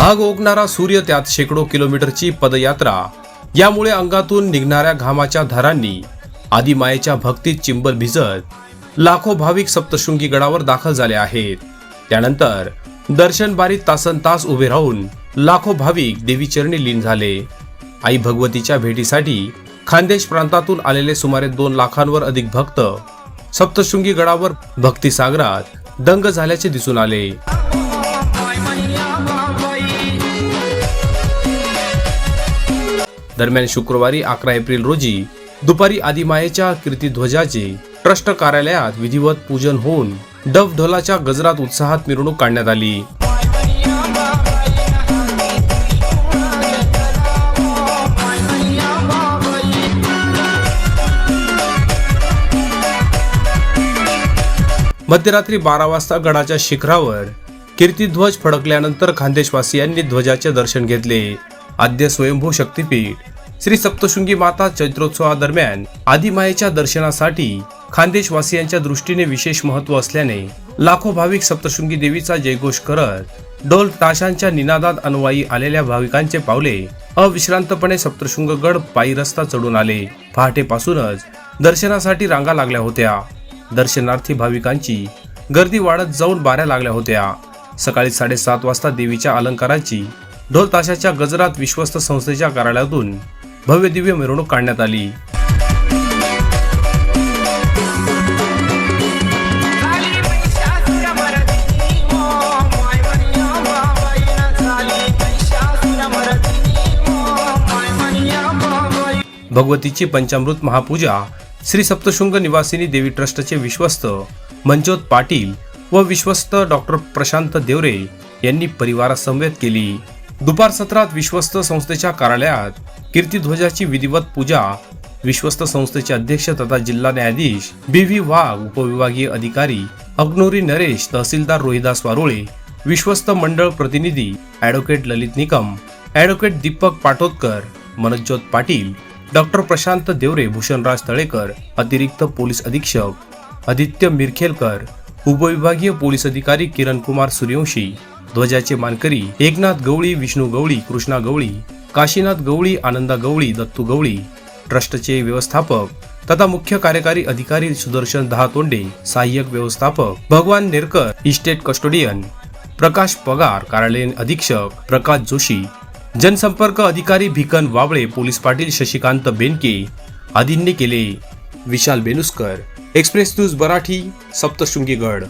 आग ओकणारा सूर्य त्यात शेकडो किलोमीटरची पदयात्रा. यामुळे अंगातून निघणाऱ्या घामाच्या धारांनी आदिमायेच्या भक्तीत चिंबल भिजत लाखो भाविक सप्तशृंगी गडावर दाखल झाले आहेत. त्यानंतर दर्शन बारीत तासन तास उभे राहून लाखो भाविक देवीचरणी लीन झाले. आई भगवतीच्या भेटीसाठी खानदेश प्रांतातून आलेले सुमारे दोन लाखांवर अधिक भक्त सप्तशृंगी गडावर भक्तिसागरात दंग झाल्याचे दिसून आले. दरम्यान शुक्रवारी अकरा एप्रिल रोजी दुपारी आदिमायेच्या कीर्तिध्वजाचे ट्रस्ट कार्यालयात विधिवत पूजन होऊन डफ ढोलाच्या गजरात उत्साहात मिरवणूक काढण्यात आली. मध्यरात्री बारा वाजता गडाच्या शिखरावर कीर्तिध्वज फडकल्यानंतर खानदेशवासियांनी ध्वजाचे दर्शन घेतले. आद्य स्वयंभू शक्तीपीठ श्री सप्तशृंगी माता चैत्रोत्सवादरम्यान आदिमायेच्या दर्शनासाठी खानदेशवासियांच्या दृष्टीने विशेष महत्त्व असल्याने लाखो भाविक सप्तशृंगी देवीचा जयघोष करत ढोल ताशांच्या निनादात अनुवायी आलेल्या भाविकांचे पावले अविश्रांतपणे सप्तशृंगगड पायी रस्ता चढून आले. पहाटेपासूनच दर्शनासाठी रांगा लागल्या होत्या. दर्शनार्थी भाविकांची गर्दी वाढत जाऊन बाऱ्या लागल्या होत्या. सकाळी साडेसात वाजता देवीच्या अलंकाराची ढोल ताशाच्या गजरात विश्वस्त संस्थेच्या कार्यालयातून भव्य दिव्य मिरवणूक काढण्यात आली. भगवतीची पंचामृत महापूजा श्री सप्तशृंग निवासिनी देवी ट्रस्टचे विश्वस्त मंजोत पाटील व विश्वस्त डॉक्टर प्रशांत देवरे यांनी परिवारासमवेत केली. दुपार सत्रात विश्वस्त संस्थेच्या कार्यालयात कीर्तिध्वजाची विधिवत पूजा विश्वस्त संस्थेचे अध्यक्ष तथा जिल्हा न्यायाधीश बी व्ही वाघ उपविभागीय अधिकारी अग्नोरी नरेश तहसीलदार रोहिदास वारोळे विश्वस्त मंडळ प्रतिनिधी advocate Lalit Nikam advocate Deepak Patodkar Manojyot Patil doctor Prashant Deore Bhushanraj Talekar अतिरिक्त पोलीस अधीक्षक आदित्य मिरखेलकर उपविभागीय पोलीस अधिकारी किरण कुमार सूर्यवंशी ध्वजाचे मानकरी एकनाथ गवळी विष्णू गवळी कृष्णा गवळी काशीनाथ गवळी आनंदा गवळी दत्तू गवळी ट्रस्टचे व्यवस्थापक तथा मुख्य कार्यकारी अधिकारी सुदर्शन दहातोंडे सहाय्यक व्यवस्थापक भगवान नेरकर इस्टेट कस्टोडियन प्रकाश पगार कार्यालयीन अधीक्षक प्रकाश जोशी जनसंपर्क अधिकारी भिकन वाबळे पोलीस पाटील शशिकांत बेनके आदींनी केले. Vishal Benuskar express news Marathi Saptashrungi Gad